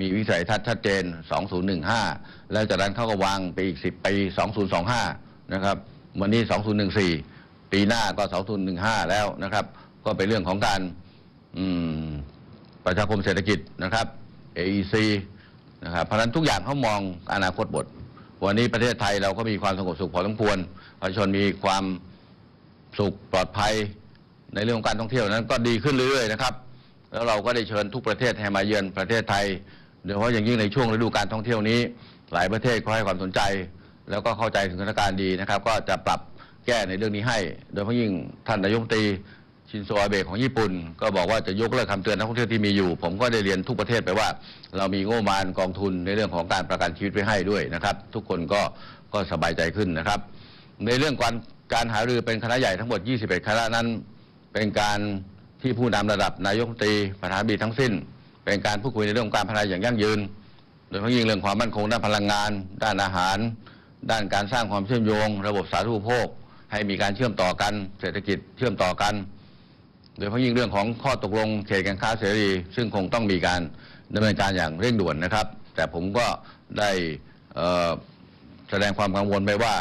มีวิสัยทัศน์ชัดเจน 2015 แล้วจากนั้นเขาก็วางไปอีก 10 ปี 2025 นะครับ วันนี้ 2014 ปีหน้าก็ 2015 แล้วนะครับ ก็เป็นเรื่องของการประชาคมเศรษฐกิจนะครับ AEC นะครับ เพราะฉะนั้นทุกอย่างเขามองอนาคตบท วันนี้ประเทศไทยเราก็มีความสงบสุขพอสมควร ประชาชนมีความสุขปลอดภัยในเรื่องของการท่องเที่ยวนั้นก็ดีขึ้นเรื่อยๆนะครับ แล้วเราก็ได้เชิญทุกประเทศให้มาเยือนประเทศไทย โดยเฉพาะอย่างยิ่งในช่วงฤดูการท่องเที่ยวนี้ หลายประเทศก็ให้ความสนใจ แล้วก็เข้าใจถึงสถานการณ์ดีนะครับ ก็จะปรับแก้ในเรื่องนี้ให้ โดยเฉพาะยิ่งท่านนายกรัฐมตรีชินโซอาเบะของญี่ปุ่น ก็บอกว่าจะยกเลิกคำเตือนนักท่องเที่ยวที่มีอยู่ ผมก็ได้เรียนทุกประเทศไปว่า เรามีงบประมาณกองทุนในเรื่องของการประกันชีวิตไว้ให้ด้วยนะครับ ทุกคนก็ก็สบายใจขึ้นนะครับ ในเรื่องการการหารือเป็นคณะใหญ่ทั้งหมด 21 คณะนั้น เป็นการที่ผู้นำระดับนายกรัฐมนตรีประธานาบีทั้งสิ้น เป็นการพูดคุยในเรื่องของการพัฒนาอย่างยั่งยืน โดยเฉพาะยิ่งเรื่องความมั่นคงด้านพลังงาน ด้านอาหาร ด้านการสร้างความเชื่อมโยง ระบบสาธารณูปโภค ให้มีการเชื่อมต่อกัน เศรษฐกิจเชื่อมต่อกัน โดยเฉพาะยิ่งเรื่องของข้อตกลงเขตการค้าเสรี ซึ่งคงต้องมีการดำเนินการอย่างเร่งด่วนนะครับ แต่ผมก็ได้แสดงความกังวลไปว่า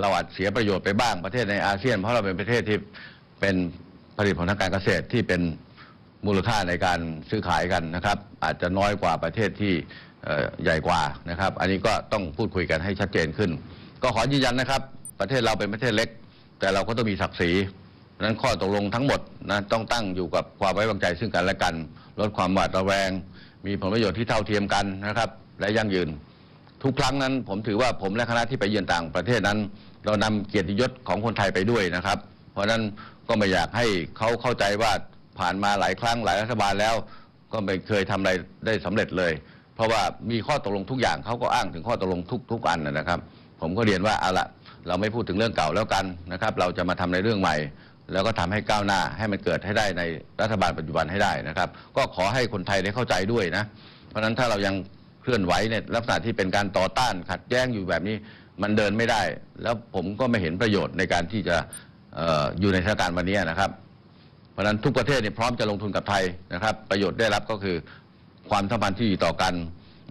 เราอาจเสียประโยชน์ไปบ้างประเทศในอาเซียน เพราะเราเป็นประเทศที่เป็นผลิตผลทางการเกษตรที่เป็น มูลค่าในการซื้อขายกันนะครับ อาจจะน้อยกว่าประเทศที่ใหญ่กว่านะครับ อันนี้ก็ต้องพูดคุยกันให้ชัดเจนขึ้น ก็ขอยืนยันนะครับ ประเทศเราเป็นประเทศเล็ก แต่เราก็ต้องมีศักดิ์ศรีนั้นข้อตกลงทั้งหมดนะต้องตั้งอยู่กับความไว้วางใจซึ่งกันและกัน ลดความหวาดระแวง มีผลประโยชน์ที่เท่าเทียมกันนะครับ และยั่งยืน ทุกครั้งนั้นผมถือว่าผมและคณะที่ไปเยือนต่างประเทศนั้น เรานำเกียรติยศของคนไทยไปด้วยนะครับ เพราะฉะนั้นก็ไม่อยากให้เขาเข้าใจว่า ผ่านมาหลายครั้งหลายรัฐบาลแล้ว ก็ไม่เคยทำอะไรได้สำเร็จเลย เพราะว่ามีข้อตกลงทุกอย่างเขาก็อ้างถึงข้อตกลงทุกทุกอันนะครับ ผมก็เรียนว่าเอาละเราไม่พูดถึงเรื่องเก่าแล้วกันนะครับ เราจะมาทำในเรื่องใหม่ แล้วก็ทำให้ก้าวหน้าให้มันเกิดให้ได้ในรัฐบาลปัจจุบันให้ได้นะครับ ก็ขอให้คนไทยได้เข้าใจด้วยนะ เพราะฉะนั้นถ้าเรายังเคลื่อนไหวในลักษณะที่เป็นการต่อต้านขัดแย้งอยู่แบบนี้มันเดินไม่ได้ แล้วผมก็ไม่เห็นประโยชน์ในการที่จะอออยู่ในสถานการณ์วันนี้นะครับ ราะนั้นทุกประเทศเนี่ยพร้อมจะลงทุนกับไทยนะครับ ประโยชน์ได้รับก็คือความสัมพันธ์ที่ดีต่อกัน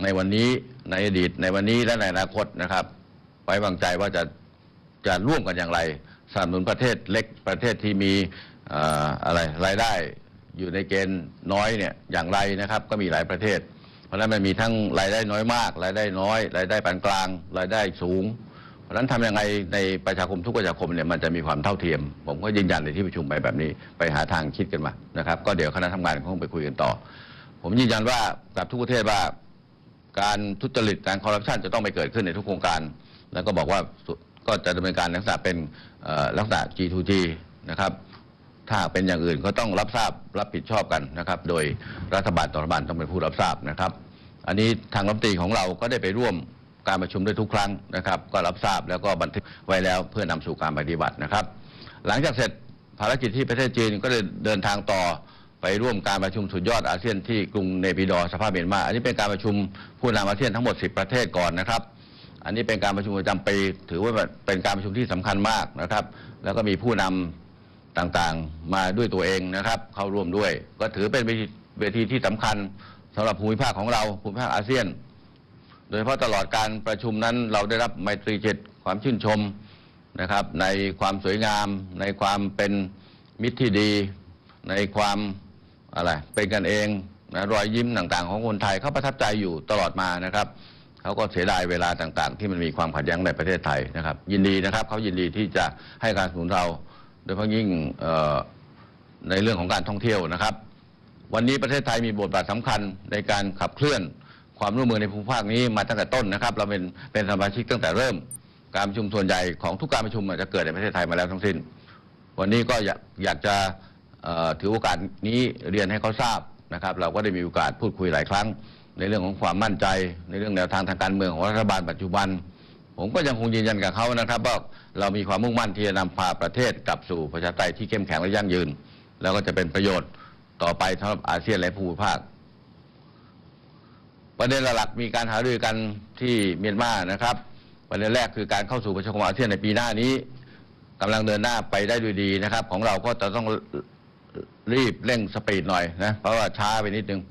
ในวันนี้ในอดีตในวันนี้และในอนาคตนะครับ ไว้วางใจว่าจะจะร่วมกันอย่างไรสนับสนุนประเทศเล็กประเทศที่มีอะไรรายได้อยู่ในเกณฑ์น้อยเนี่ยอย่างไรนะครับ ก็มีหลายประเทศ เพราะนั้นมันมีทั้งรายได้น้อยมาก รายได้น้อย รายได้ปานกลาง รายได้สูง ราะฉะนั้นทำยังไงในประชาคมทุกประชาคมเนี่ยมันจะมีความเท่าเทียม ผมก็ยืนยันในที่ประชุมไปแบบนี้ ไปหาทางคิดกันมานะครับ ก็เดี๋ยวคณะทำงานคงไปคุยกันต่อ ผมยืนยันว่ากับทุกประเทศว่า การทุจริตการคอร์รัปชันจะต้องไม่เกิดขึ้นในทุกโครงการ แล้วก็บอกว่าก็จะดำเนินการลักษณะเป็นลักษณะ G2G นะครับถ้าเป็นอย่างอื่นก็ต้องรับทราบรับผิดชอบกันนะครับ โดยรัฐบาลต่อรัฐบาลต้องเป็นผู้รับทราบนะครับ อันนี้ทางรัฐมนตรีของเราก็ได้ไปร่วม การประชุมด้วยทุกครั้งนะครับ ก็รับทราบแล้วก็บันทึกไว้แล้วเพื่อนำสู่การปฏิบัตินะครับ หลังจากเสร็จภารกิจที่ประเทศจีนก็ได้เดินทางต่อไปร่วมการประชุมสุดยอดอาเซียนที่กรุงเนปิดอร์สภาพเมียนมา อันนี้เป็นการประชุมผู้นำอาเซียนทั้งหมด 10 ประเทศก่อนนะครับ อันนี้เป็นการประชุมประจำปีถือว่าเป็นการประชุมที่สำคัญมากนะครับ แล้วก็มีผู้นำต่างๆมาด้วยตัวเองนะครับ เข้าร่วมด้วย ก็ถือเป็นเวทีเวทีที่สำคัญสำหรับภูมิภาคของเราภูมิภาคอาเซียน โดยเฉพาะตลอดการประชุมนั้นเราได้รับไมตรีจิตความชื่นชมนะครับ ในความสวยงาม ในความเป็นมิตรที่ดี ในความอะไรเป็นกันเองนะรอยยิ้มต่างๆ ของคนไทยเขาประทับใจอยู่ตลอดมานะครับเขาก็เสียดายเวลาต่างๆ ที่มันมีความขัดแย้งในประเทศไทยนะครับ ยินดีนะครับเขายินดีที่จะให้การสนับสนุนเรา โดยเฉพาะยิ่งในเรื่องของการท่องเที่ยวนะครับ วันนี้ประเทศไทยมีบทบาทสำคัญในการขับเคลื่อน ความร่วมมือในภูมิภาคนี้มาตั้งแต่ต้นนะครับ เราเป็นเป็นสมาชิกตั้งแต่เริ่ม การประชุมส่วนใหญ่ของทุกการประชุมจะเกิดในประเทศไทยมาแล้วทั้งสิ้น วันนี้ก็อยากอยากจะถือโอกาสนี้เรียนให้เขาทราบนะครับ เราก็ได้มีโอกาสพูดคุยหลายครั้ง ในเรื่องของความมั่นใจ ในเรื่องแนวทางทางการเมืองของรัฐบาลปัจจุบัน ผมก็ยังคงยืนยันกับเขานะครับว่าเรามีความมุ่งมั่นที่จะนำพาประเทศกลับสู่ประชาธิปไตยที่เข้มแข็งและยั่งยืน แล้วก็จะเป็นประโยชน์ต่อไปสำหรับอาเซียนและภูมิภาค ประเด็นหลักๆมีการหารือกันที่เมียนมานะครับ ประเด็นแรกคือการเข้าสู่ประชาคมอาเซียนในปีหน้านี้กำลังเดินหน้าไปได้ด้วยดีนะครับ ของเราก็จะต้องรีบเร่งสปีดหน่อยนะเพราะว่าช้าไปนิดนึง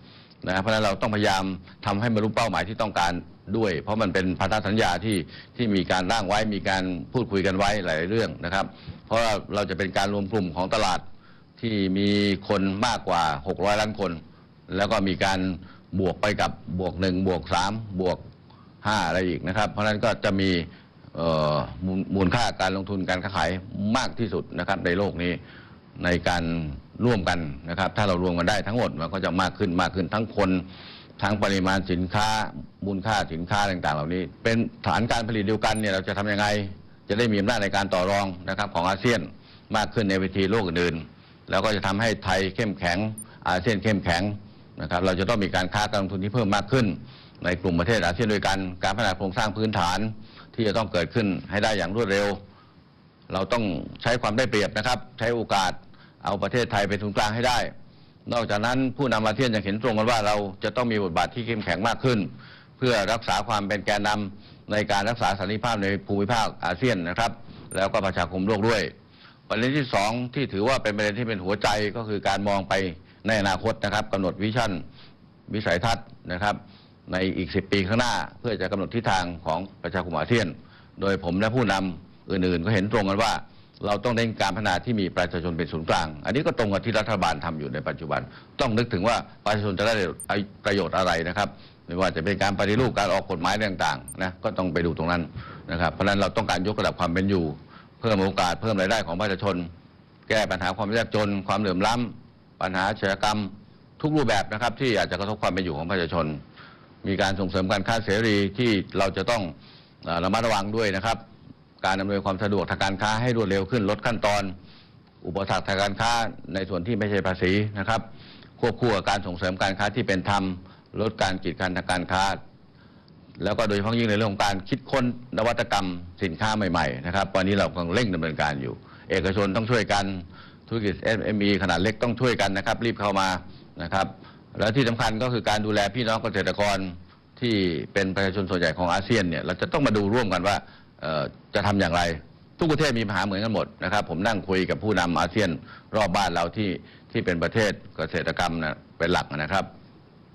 นะเพราะนั้นเราต้องพยายามทำให้บรรลุเป้าหมายที่ต้องการด้วย เพราะมันเป็นพันธสัญญาที่ที่มีการร่างไว้มีการพูดคุยกันไว้หลายเรื่องนะครับ เพราะว่าเราจะเป็นการรวมกลุ่มของตลาดที่มีคนมากกว่า 600 ล้านคน แล้วก็มีการ บวกไปกับบวกหนึ่งบวกสามบวกห้าอะไรอีกนะครับ เพราะฉะนั้นก็จะมีมูลค่าการลงทุนการค้าขายมากที่สุดนะครับในโลกนี้ในการร่วมกันนะครับ ถ้าเรารวมกันได้ทั้งหมดมันก็จะมากขึ้นมากขึ้นทั้งคนทั้งปริมาณสินค้ามูลค่าสินค้าต่าง ๆ เหล่านี้ เป็นฐานการผลิตเดียวกันเนี่ยเราจะทำยังไง จะได้มีอำนาจในการต่อรองนะครับของอาเซียนมากขึ้นในเวทีโลกอื่นๆแล้วก็จะทำให้ไทยเข้มแข็งอาเซียนเข้มแข็ง นะครับเราจะต้องมีการค้าการลงทุนที่เพิ่มมากขึ้น ในกลุ่มประเทศอาเซียนด้วยกันการพัฒนาโครงสร้างพื้นฐาน ที่จะต้องเกิดขึ้นให้ได้อย่างรวดเร็ว เราต้องใช้ความได้เปรียบนะครับ ใช้โอกาสเอาประเทศไทยเป็นศูนย์กลางให้ได้ นอกจากนั้นผู้นำอาเซียนยังเห็นตรงกันว่าเราจะต้องมีบทบาทที่เข้มแข็งมากขึ้น เพื่อรักษาความเป็นแกนนำในการรักษาสันติภาพในภูมิภาคอาเซียนนะครับ แล้วก็ประชาคมโลกด้วย ประเด็นที่สองที่ถือว่าเป็นประเด็นที่เป็นหัวใจก็คือการมองไป ในอนาคตนะครับกำหนดวิชั่นวิสัยทัศน์นะครับ ในอีก 10 ปีข้างหน้า เพื่อจะกำหนดทิศทางของประชาคมอาเซียน โดยผมและผู้นำอื่นๆ ก็เห็นตรงกันว่า เราต้องเน้นการพัฒนาที่มีประชาชนเป็นศูนย์กลาง อันนี้ก็ตรงกับที่รัฐบาลทำอยู่ในปัจจุบัน ต้องนึกถึงว่าประชาชนจะได้ประโยชน์อะไรนะครับไม่ว่าจะเป็นการปฏิรูปการออกกฎหมายต่างๆนะก็ต้องไปดูตรงนั้นนะครับ เพราะฉะนั้นเราต้องการยกระดับความเป็นอยู่ เพิ่มโอกาสเพิ่มรายได้ของประชาชน แก้ปัญหาความยากจนความเหลื่อมล้ำ ปัญหาอาชญากรรมทุกรูปแบบนะครับ ที่อาจจะกระทบความเป็นอยู่ของประชาชน มีการส่งเสริมการค้าเสรีที่เราจะต้องอระมัดระวังด้วยนะครับ การอำนวยความสะดวกทางการค้าให้รวดเร็วขึ้นลดขั้นตอน อุปสรรคทางการค้าในส่วนที่ไม่ใช่ภาษีนะครับควบคู่กับการส่งเสริมการค้าที่เป็นธรรมลดการกีดกันทางการค้า แล้วก็โดยเฉพาะยิ่งในเรื่องของการคิดค้นนวัตกรรมสินค้าใหม่ๆนะครับวันนี้เรากำลังเร่งดำเนินการอยู่ เอกชนต้องช่วยกัน ธุรกิจ SME ขนาดเล็กต้องช่วยกันนะครับ รีบเข้ามานะครับ แล้วที่สำคัญก็คือการดูแลพี่น้องเกษตรกรที่เป็นประชาชนส่วนใหญ่ของอาเซียนเนี่ยเราจะต้องมาดูร่วมกันว่าจะทำอย่างไร ทุกประเทศมีปัญหาเหมือนกันหมดนะครับ ผมนั่งคุยกับผู้นำอาเซียนรอบบ้านเราที่ที่เป็นประเทศเกษตรกรรมนะเป็นหลักนะครับ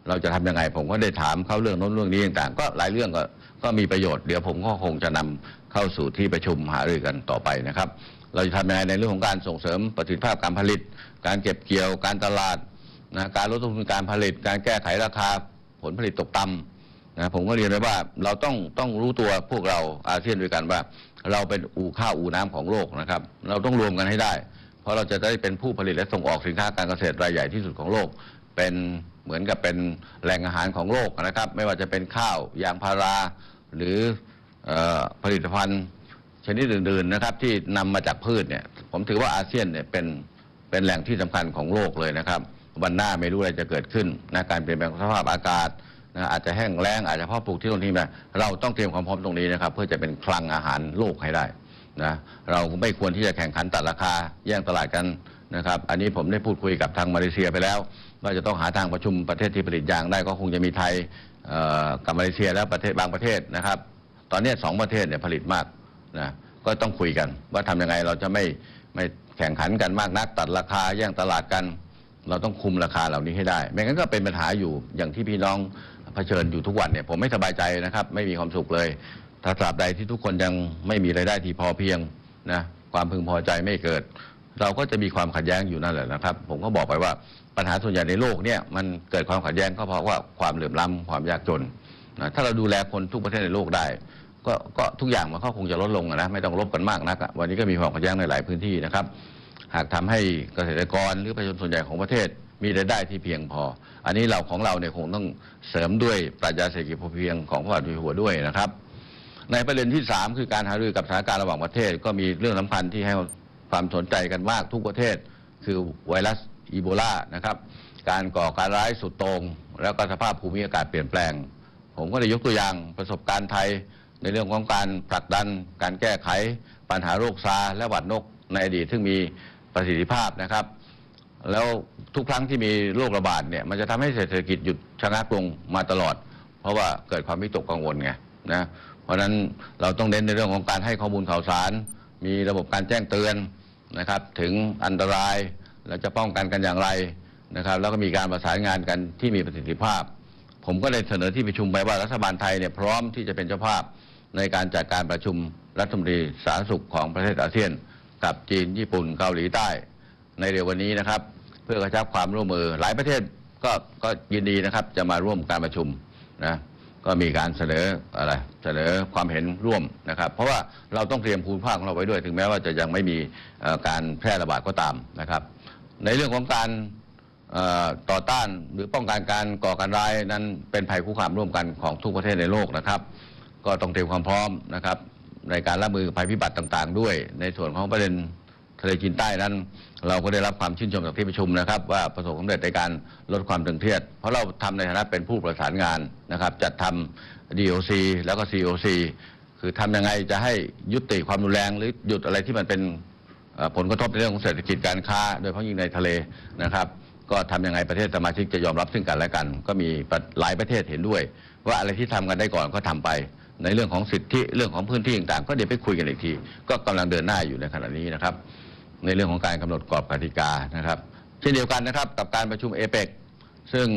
เราจะทำยังไง ผมก็ได้ถามเขาเรื่องโน้นเรื่องนี้ต่างๆ ก็หลายเรื่องก็ก็มีประโยชน์เดี๋ยวผมก็คงจะนำเข้าสู่ที่ประชุมหารือกันต่อไปนะครับ เราจะทำยังไงในเรื่องของการส่งเสริมประสิทธิภาพการผลิต การเก็บเกี่ยวการตลาดนะการลดต้นทุนการผลิต การแก้ไขราคาผลผลิตตกต่ำนะผมก็เรียนไว้ว่าเราต้องต้องรู้ตัวพวกเราอาเซียนด้วยกันว่า เราเป็นอู่ข้าวอู่น้ำของโลกนะครับ เราต้องรวมกันให้ได้ เพราะเราจะได้เป็นผู้ผลิตและส่งออกสินค้าการเกษตรรายใหญ่ที่สุดของโลก เป็นเหมือนกับเป็นแหล่งอาหารของโลกนะครับ ไม่ว่าจะเป็นข้าวยางพารา หรือออผลิตภัณฑ์ ชนิดอื่นๆนะครับที่นำมาจากพืชเนี่ยผมถือว่าอาเซียนเนี่ยเป็นเป็นแหล่งที่สำคัญของโลกเลยนะครับวันหน้าไม่รู้อะไรจะเกิดขึ้นนะการเปลี่ยนแปลงสภาพอากาศนะอาจจะแห้งแล้งอาจจะเพาะปลูกที่ตรงนี้มาเราต้องเตรียมความพร้อมตรงนี้นะครับ เพื่อจะเป็นคลังอาหารโลกให้ได้นะเราไม่ควรที่จะแข่งขันตัดราคาแย่งตลาดกันนะครับ อันนี้ผมได้พูดคุยกับทางมาเลเซียไปแล้วว่าจะต้องหาทางประชุมประเทศที่ผลิตยางได้ก็คงจะมีไทยกับมาเลเซียแล้วประเทศบางประเทศนะครับ ตอนนี้สองประเทศเนี่ยผลิตมาก นะก็ต้องคุยกัน ว่าทำยังไงเราจะไม่ไม่แข่งขันกันมากนัก ตัดราคาแย่งตลาดกัน เราต้องคุมราคาเหล่านี้ให้ได้ ไม่งั้นก็เป็นปัญหาอยู่อย่างที่พี่น้องเผชิญอยู่ทุกวันเนี่ยผมไม่สบายใจนะครับ ไม่มีความสุขเลย ถ้าตราบใดที่ทุกคนยังไม่มีรายได้ที่พอเพียงนะความพึงพอใจไม่เกิด เราก็จะมีความขัดแย้งอยู่นั่นแหละนะครับ ผมก็บอกไปว่าปัญหาส่วนใหญ่ในโลกเนี่ยมันเกิดความขัดแย้งก็เพราะว่าความเหลื่อมล้ำความยากจนนะถ้าเราดูแลคนทุกประเทศในโลกได้ ก็ก็ทุกอย่างมันก็คงจะลดลงนะไม่ต้องลบกันมากนักอะวันนี้ก็มีความขัดแย้งในหลายพื้นที่นะครับ หากทำให้เกษตรกรหรือประชาชนส่วนใหญ่ของประเทศมีรายได้ที่เพียงพอ อันนี้เราของเราเนี่ยคงต้องเสริมด้วยปรัชญาเศรษฐกิจพอเพียงของพระบาทหัวด้วยนะครับ ในประเด็นที่ 3 คือการหารือกับสถานการณ์ระหว่างประเทศ ก็มีเรื่องสำคัญที่ให้ความสนใจกันมากทุกประเทศ คือไวรัสอีโบลานะครับ การก่อการร้ายสุดโตรง แล้วก็สภาพภูมิอากาศเปลี่ยนแปลง ผมก็ได้ยกตัวอย่างประสบการณ์ไทย ในเรื่องของการผลักดันการแก้ไขปัญหาโรคซาร์และหวัดนกในอดีตซึ่งมีประสิทธิภาพนะครับ แล้วทุกครั้งที่มีโรคระบาดเนี่ยมันจะทำให้เศรษฐกิจหยุดชะงักลงมาตลอด เพราะว่าเกิดความวิตกกังวลไงนะเพราะฉะนั้นเราต้องเน้นในเรื่องของการให้ข้อมูลข่าวสาร มีระบบการแจ้งเตือนนะครับ ถึงอันตรายเราจะป้องกันกันอย่างไรนะครับ แล้วก็มีการประสานงานกันที่มีประสิทธิภาพ ผมก็เลยเสนอที่ประชุมไปว่ารัฐบาลไทยเนี่ยพร้อมที่จะเป็นเจ้าภาพ ในการจัดการประชุมรัฐมนตรีสาธารณสุขของประเทศอาเซียน กับจีนญี่ปุ่นเกาหลีใต้ ในเร็ววันนี้นะครับ เพื่อกระชับความร่วมมือหลายประเทศก็ก็ยินดีนะครับจะมาร่วมการประชุมนะก็มีการเสนออะไรเสนอความเห็นร่วมนะครับ เพราะว่าเราต้องเตรียมภูมิภาคของเราไว้ด้วย ถึงแม้ว่าจะยังไม่มีการแพร่ระบาดก็ตามนะครับ ในเรื่องของการต่อต้านหรือป้องกันการก่อการร้ายนั้นเป็นภัยคุกคามร่วมกันของทุกประเทศในโลกนะครับ ก็ต้องเตรียมความพร้อมนะครับในการรับมือกับภัยพิบัติต่าง ๆ ด้วย ในส่วนของประเด็นทะเลจีนใต้นั้น เราก็ได้รับความชื่นชมจากที่ประชุมนะครับ ว่าประสบความสำเร็จในการลดความตึงเครียด เพราะเราทำในฐานะเป็นผู้ประสานงานนะครับ จัดทำ DOC แล้วก็ COC คือทำยังไงจะให้ยุติความรุนแรงหรือหยุดอะไรที่มันเป็นผลกระทบในเรื่องของเศรษฐกิจการค้า โดยเฉพาะยิ่งในทะเลนะครับ ก็ทำยังไงประเทศสมาชิกจะยอมรับซึ่งกันและกัน ก็มีหลายประเทศเห็นด้วย ว่าอะไรที่ทำกันได้ก่อนก็ทำไป ในเรื่องของสิทธิเรื่องของพื้นที่ต่างๆ ก็เดี๋ยวไปคุยกันอีกที ก็กำลังเดินหน้าอยู่ในขณะนี้นะครับ ในเรื่องของการกำหนดกรอบกติกานะครับเช่นเดียวกันนะครับกับการประชุมเอเปกซึ่ง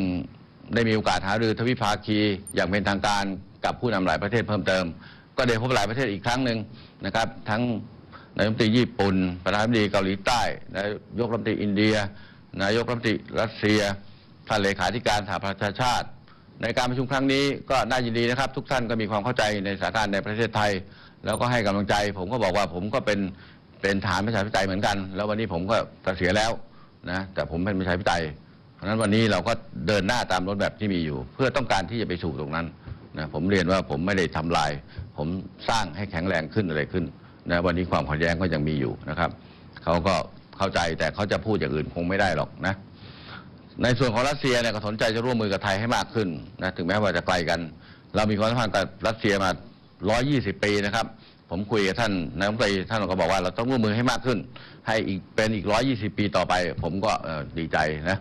ได้มีโอกาสหารือทวิภาคีอย่างเป็นทางการกับผู้นำหลายประเทศเพิ่มเติม ก็ได้พบหลายประเทศอีกครั้งหนึ่งนะครับ ทั้งนายกรัฐมนตรีญี่ปุ่น ประธานาธิบดีเกาหลีใต้นายกรัฐมนตรีอินเดีย นายกรัฐมนตรีรัสเซียท่านเลขาธิการสหประชาชาติ ในการประชุมครั้งนี้ก็น่ายินดีนะครับ ทุกท่านก็มีความเข้าใจในสถานการณ์ในประเทศไทย แล้วก็ให้กำลังใจ ผมก็บอกว่าผมก็เป็นเป็นฐานประชาธิปไตยเหมือนกัน แล้ววันนี้ผมก็เกษียณแล้วนะแต่ผมเป็นประชาธิปไตย เพราะนั้นวันนี้เราก็เดินหน้าตามรถแบบที่มีอยู่ เพื่อต้องการที่จะไปสู่ตรงนั้นนะผมเรียนว่าผมไม่ได้ทำลาย ผมสร้างให้แข็งแรงขึ้นอะไรขึ้นนะวันนี้ความขัดแย้งก็ยังมีอยู่นะครับเขาก็เข้าใจแต่เขาจะพูดอย่างอื่นคงไม่ได้หรอกนะ ในส่วนของรัสเซียเนี่ยก็สนใจจะร่วมมือกับไทยให้มากขึ้นนะถึงแม้ว่าจะไกลกัน เรามีความสัมพันธ์กับรัสเซียมา 120 ปีนะครับ ผมคุยกับท่านนายกรัฐมนตรีท่านก็บอกว่าเราต้องร่วมมือให้มากขึ้น ให้อีกเป็นอีก 120 ปีต่อไป ผมก็ดีใจนะ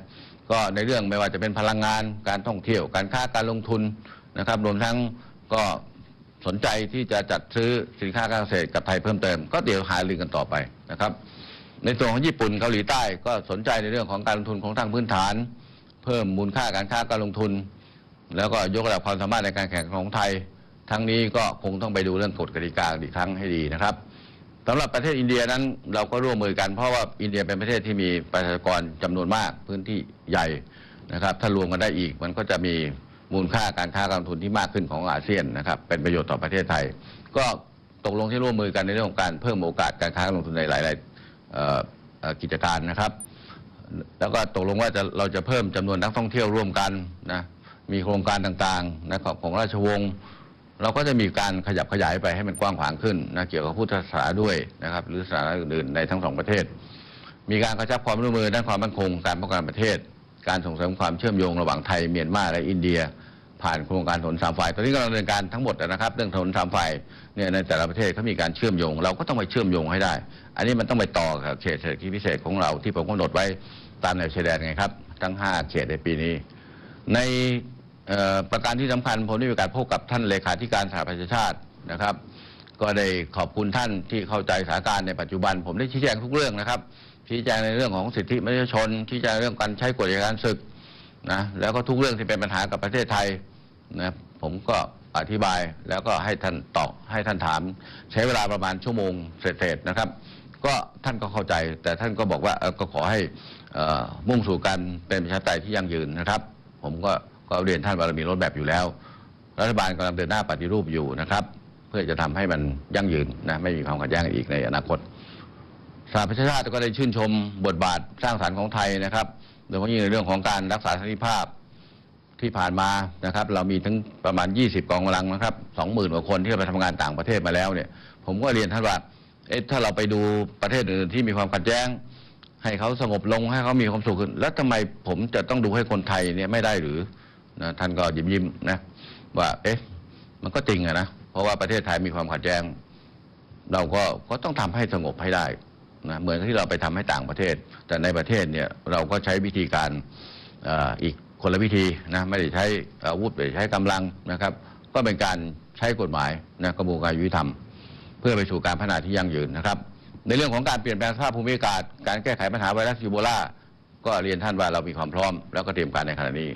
ก็ในเรื่องไม่ว่าจะเป็นพลังงานการท่องเที่ยวการค้าการลงทุนนะครับรวมทั้งก็สนใจที่จะจัดซื้อสินค้าการเกษตรกับไทยเพิ่มเติม ก็เดี๋ยวหารือกันต่อไปนะครับ ในส่วนของญี่ปุ่นเกาหลีใต้ก็สนใจในเรื่องของการลงทุนของทางพื้นฐาน เพิ่มมูลค่าการค้าการลงทุน แล้วก็ยกระดับความสามารถในการแข่งขันของไทย ทั้งนี้ก็คงต้องไปดูเรื่องกฎกติกาอีกครั้งให้ดีนะครับสำหรับประเทศอินเดียนั้นเราก็ร่วมมือกันเพราะว่าอินเดียเป็นประเทศที่มีประชากรจำนวนมากพื้นที่ใหญ่นะครับ ถ้ารวมกันได้อีกมันก็จะมีมูลค่าการค้าการลงทุนที่มากขึ้นของอาเซียนนะครับเป็นประโยชน์ต่อประเทศไทย ก็ตกลงที่ร่วมมือกันในเรื่องของการเพิ่มโอกาสการค้าการลงทุนในหลาย ๆ กิจการนะครับ แล้วก็ตกลงว่าจะเราจะเพิ่มจำนวนนักท่องเที่ยวร่วมกันนะมีโครงการต่างๆนะของราชวงศ์เราก็จะมีการขยับขยายไปให้มันกว้างขวางขึ้นนะเกี่ยวกับพุทธศาสนาด้วยนะครับ หรือศาสนาอื่นๆในทั้งสองประเทศ มีการกระชับความร่วมมือด้านความมั่นคงการป้องกันประเทศ การส่งเสริมความเชื่อมโยงระหว่างไทยเมียนมาและอินเดีย ผ่านโครงการถนนสามฝ่าย ตอนนี้กำลังดำเนินการทั้งหมดนะครับ เรื่องถนนสามฝ่ายเนี่ยในแต่ละประเทศเขามีการเชื่อมโยง เราก็ต้องไปเชื่อมโยงให้ได้ อันนี้มันต้องไปต่อกับเขตเศรษฐกิจพิเศษของเราที่ผมกำหนดไว้ตามแนวชายแดนไงครับ ทั้ง 5 เขตในปีนี้ ในประการที่สำคัญผมได้มีโอกาสพบกับท่านเลขาธิการสหประชาชาตินะครับ ก็ได้ขอบคุณท่านที่เข้าใจสถานการณ์ในปัจจุบัน ผมได้ชี้แจงทุกเรื่องนะครับชี้แจงในเรื่องของสิทธิมนุษยชนชี้แจงเรื่องการใช้กฎการศึก นะแล้วก็ทุกเรื่องที่เป็นปัญหากับประเทศไทยนะผมก็อธิบายแล้วก็ให้ท่านตอบให้ท่านถาม ใช้เวลาประมาณชั่วโมงเศษๆนะครับ ก็ท่านก็เข้าใจ แต่ท่านก็บอกว่าก็ขอให้มุ่งสู่การเป็นประชาธิปไตยที่ยั่งยืนนะครับ ผมก็ก็เรียนท่านว่าเรามีรถแบบอยู่แล้ว รัฐบาลกำลังเดินหน้าปฏิรูปอยู่นะครับ เพื่อจะทำให้มันยั่งยืนนะไม่มีความขัดแย้งอีกในอนาคตสหประชาชาติก็ได้ชื่นชมบทบาทสร้างสรรค์ของไทยนะครับ โดยเฉพาะยิ่งในเรื่องของการรักษาสันติภาพที่ผ่านมานะครับ เรามีถึงประมาณ 20 กองกำลังนะครับ20,000กว่าคนที่ไปทำงานต่างประเทศมาแล้วเนี่ย ผมก็เรียนท่านว่าเอ๊ะถ้าเราไปดูประเทศอื่นที่มีความขัดแย้ง ให้เขาสงบลงให้เขามีความสุขขึ้น แล้วทำไมผมจะต้องดูให้คนไทยเนี่ยไม่ได้หรือนะท่านก็ยิ้มยิ้มนะว่าเอ๊ะมันก็จริงอะนะเพราะว่าประเทศไทยมีความขัดแย้ง เราก็ก็ต้องทำให้สงบให้ได้ นะเหมือนที่เราไปทำให้ต่างประเทศ แต่ในประเทศเนี่ยเราก็ใช้วิธีการอ,อีกคนละวิธีนะไม่ได้ใช้อาวุธไม่ได้ใช้กำลังนะครับ ก็เป็นการใช้กฎหมายนะกระบวนการยุติธรรม เพื่อไปสู่การพัฒนาที่ยั่งยืนนะครับ ในเรื่องของการเปลี่ยนแปลงสภาพภูมิอากาศ การแก้ไขปัญหาไวรัสอีโบลาก็เรียนท่านว่าเรามีความพร้อม แล้วก็เตรียมการในขณะนี้